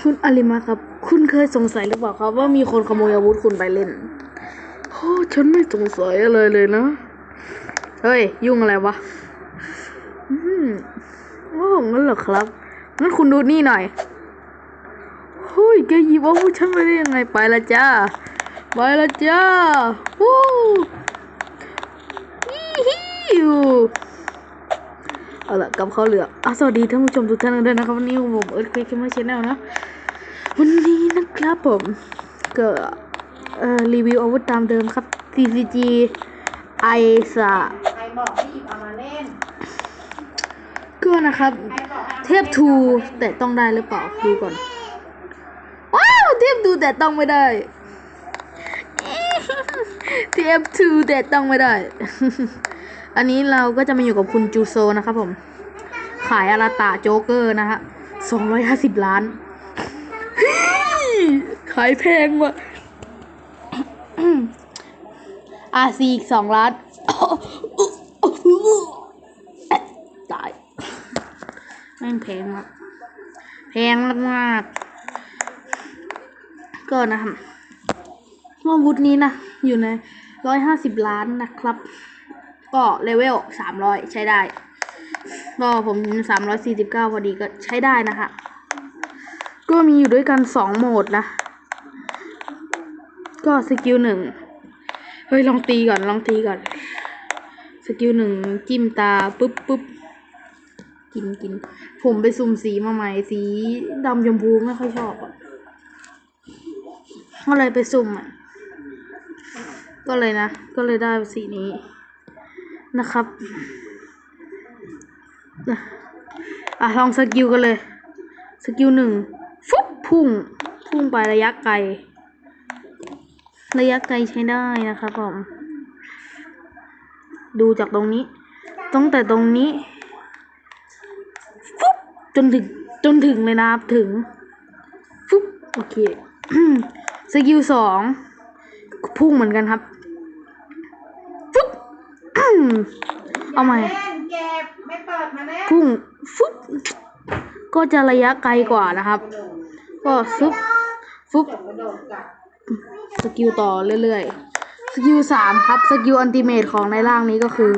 คุณอาริมาครับ คุณเคยสงสัยหรือเปล่าครับ ว่ามีคนขโมยอาวุธคุณไปเล่นโอ้ฉันไม่สงสัยอะไรเลยนะ เฮ้ย ยุ่งอะไรวะ อืมโอ้งั้นเหรอครับงั้นคุณดูนี่หน่อยเฮ้ยแกหยิบอาวุธฉันไปได้ยังไงไปละจ้า ไปละจ้าวู้ยี่ฮิว เอาละกลับเข้าเรืออะสวัสดีท่านผู้ชมทุกท่านด้วยนะครับวันนี้ผมเอิร์ธควิกมาชแนลนะวันนี้นะครับผมก็เอ่อรีวิวอาวุธตามเดิมครับ CCG ไอซาใครบอกให้หยิบเอามาเล่นก็นะครับใครบอกให้อามาเทพทูแต่ต้องได้หรือเปล่าดูก่อน ว้าวเทพทูแต่ต้องไม่ได้เทพทูแต่ต้องไม่ได้ อันนี้เราก็จะมาอยู่กับคุณจูโซนะครับผม ขายอาราตาโจ๊กเกอร์นะฮะสองร้อยห้าสิบล้าน ขายแพงว่ะอาซีอีกสองล้าน ตายแม่งแพงมากแพงมากๆก็นะครับว่าวุธนี้นะ อยู่ในร้อยห้าสิบล้านนะครับ ก็เลเวลสามร้อยใช้ได้ก็ผมสามร้อยสี่สิบเก้าพอดีก็ใช้ได้นะคะ ก็มีอยู่ด้วยกันสองโหมดนะ ก็สกิลหนึ่งเฮ้ยลองตีก่อนลองตีก่อน สกิลหนึ่งจิ้มตาปุ๊บปุ๊บกินกิน ผมไปสุ่มสีมาใหม่สีดำชมพูไม่ค่อยชอบอะก็เลยไปสุ่มอะก็เลยนะ ก็เลยได้สีนี้ นะครับอะลองสกิลกันเลย สกิลหนึ่งฟุบพุ่ง พุ่งไประยะไกล ระยะไกลใช้ได้นะครับผมดูจากตรงนี้ ตั้งแต่ตรงนี้ฟุบจนถึง จนถึงเลยนะครับถึงฟุบโอเคสกิลสองพุ่งเหมือนกันครับ เอาใหม่เล่นเก็บไม่เปิดมาเล่นพุ่งฟุบก็จะระยะไกลกว่านะครับ ก็ฟุบฟุบเดี๋ยวกระโดดกัดสกิลต่อเรื่อยๆ สกิลสามครับ สกิลอันติเมตของในร่างนี้ก็คือ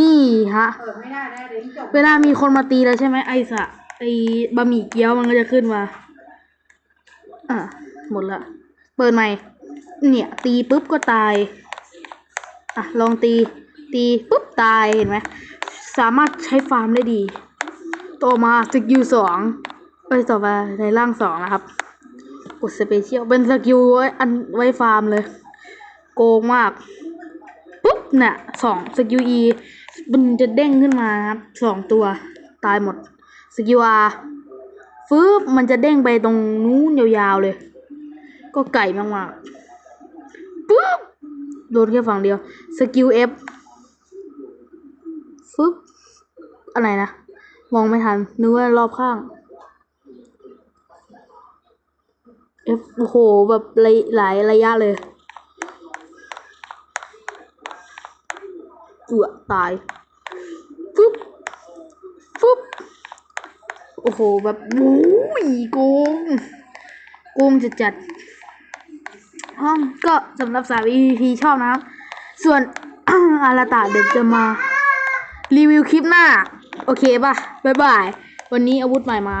นี่ฮะเปิดไม่ได้นะเดี๋ยวจบเวลามีคนมาตีแล้วใช่ไหมไอสะไอบะหมี่เกี๊ยวมันก็จะขึ้นมา อะ หมดละ เปิดใหม่ เนี่ย ตีปุ๊บก็ตาย อะ ลองตี ตีปุ๊บตายเห็นไหมสามารถใช้ฟาร์มได้ดี ต่อมาสกิลสองเอ้ยต่อมาในร่างสองนะครับ กดสเปเชียลเป็นสกิลไว้อันไว้ฟาร์มเลย โกงมากปุ๊บเนี่ยสองสกิล E มันจะเด้งขึ้นมาครับสองตัวตายหมดสกิล R ฟืบมันจะเด้งไปตรงนู้นยาวๆเลย ก็ไก่มากๆปุ๊บโดนแค่ฝั่งเดียวสกิล F ฟึ ฟึบอะไรนะ มองไม่ทัน นึกว่ารอบข้าง F โอ้โห แบบหลายระยะเลยเอือตายฟึบฟึบโอ้โห แบบโอ้ยโกงโกงจัดจัดๆอ้อก็สำหรับสาว EP ชอบนะครับ ส่วนอาราตาเดี๋ยวจะมา รีวิวคลิปหน้า โอเคป่ะ บ๊ายบาย วันนี้อาวุธใหม่มา